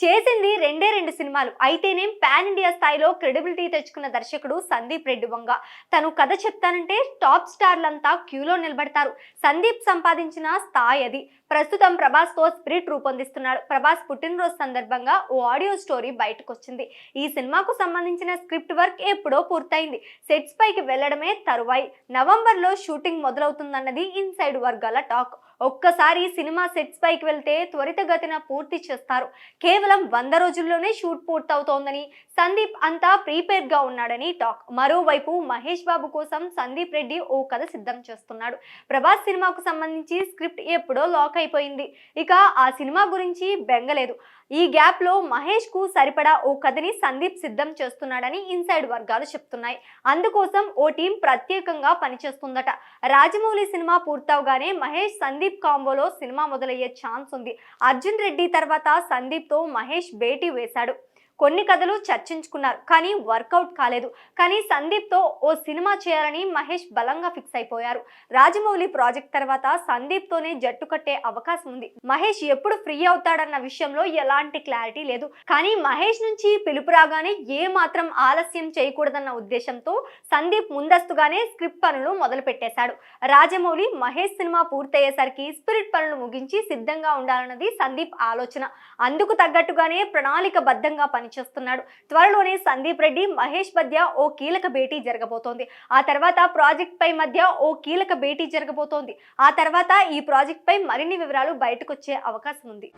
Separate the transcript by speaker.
Speaker 1: చేసింది రెండే రెండు సినిమాలు. అయితేనేం పాన్ ఇండియా స్థాయిలో క్రెడిబిలిటీ తెచ్చుకున్న దర్శకుడు సందీప్ రెడ్డి వంగ. తను కథ చెప్తానంటే టాప్ స్టార్లంతా క్యూలో నిలబడతారు. సందీప్ సంపాదించిన స్థాయి అది. ప్రస్తుతం ప్రభాస్తో స్పిరిట్ రూపొందిస్తున్నాడు. ప్రభాస్ పుట్టినరోజు సందర్భంగా ఓ ఆడియో స్టోరీ బయటకు వచ్చింది ఈ సినిమాకు సంబంధించిన స్క్రిప్ట్ వర్క్ ఎప్పుడో పూర్తయింది. సెట్స్ పైకి వెళ్ళడమే తరువాయి. నవంబర్లో షూటింగ్ మొదలవుతుందన్నది ఇన్సైడ్ వర్గాల టాక్. ఒక్కసారి సినిమా సెట్స్ పైకి వెళ్తే త్వరితగతిన పూర్తి చేస్తారు. కేవలం వంద రోజుల్లోనే షూట్ పూర్తవుతోందని సందీప్ అంతా ప్రీపేర్గా ఉన్నాడని టాక్. మరోవైపు మహేష్ బాబు కోసం సందీప్ రెడ్డి ఓ కథ సిద్ధం చేస్తున్నాడు. ప్రభాస్ సినిమాకు సంబంధించి స్క్రిప్ట్ ఎప్పుడో లాక్ అయిపోయింది. ఇక ఆ సినిమా గురించి బెంగలేదు. ఈ గ్యాప్లో మహేష్కు సరిపడా ఓ కథని సందీప్ సిద్ధం చేస్తున్నాడని ఇన్సైడ్ వర్గాలు చెప్తున్నాయి. అందుకోసం ఓ టీం ప్రత్యేకంగా పనిచేస్తుందట. రాజమౌళి సినిమా పూర్తవగానే మహేష్ సందీప్ కాంబోలో సినిమా మొదలయ్యే ఛాన్స్ ఉంది. అర్జున్ రెడ్డి తర్వాత సందీప్తో మహేష్ భేటీ వేశాడు. కొన్ని కథలు చర్చించుకున్నారు. కానీ వర్కౌట్ కాలేదు. కానీ సందీప్తో ఓ సినిమా చేయాలని మహేష్ బలంగా ఫిక్స్ అయిపోయారు. రాజమౌళి ప్రాజెక్ట్ తర్వాత సందీప్తోనే జట్టు కట్టే అవకాశం ఉంది. మహేష్ ఎప్పుడు ఫ్రీ అవుతాడన్న విషయంలో ఎలాంటి క్లారిటీ లేదు. కానీ మహేష్ నుంచి పిలుపు రాగానే ఏ మాత్రం ఆలస్యం చేయకూడదన్న ఉద్దేశంతో సందీప్ ముందస్తుగానే స్క్రిప్ట్ పనులు మొదలు పెట్టేశాడు రాజమౌళి మహేష్ సినిమా పూర్తయ్యేసరికి స్పిరిట్ పనులు ముగించి సిద్ధంగా ఉండాలన్నది సందీప్ ఆలోచన. అందుకు తగ్గట్టుగానే ప్రణాళికబద్ధంగా పనిచేస్తున్నాడు. త్వరలోనే సందీప్ రెడ్డి మహేష్ మధ్య ఓ కీలక భేటీ జరగబోతోంది. ఆ తర్వాత ప్రాజెక్ట్ పై మధ్య ఓ కీలక భేటీ జరగబోతోంది. ఆ తర్వాత ఈ ప్రాజెక్ట్ పై మరిన్ని వివరాలు బయటకు వచ్చే అవకాశం ఉంది.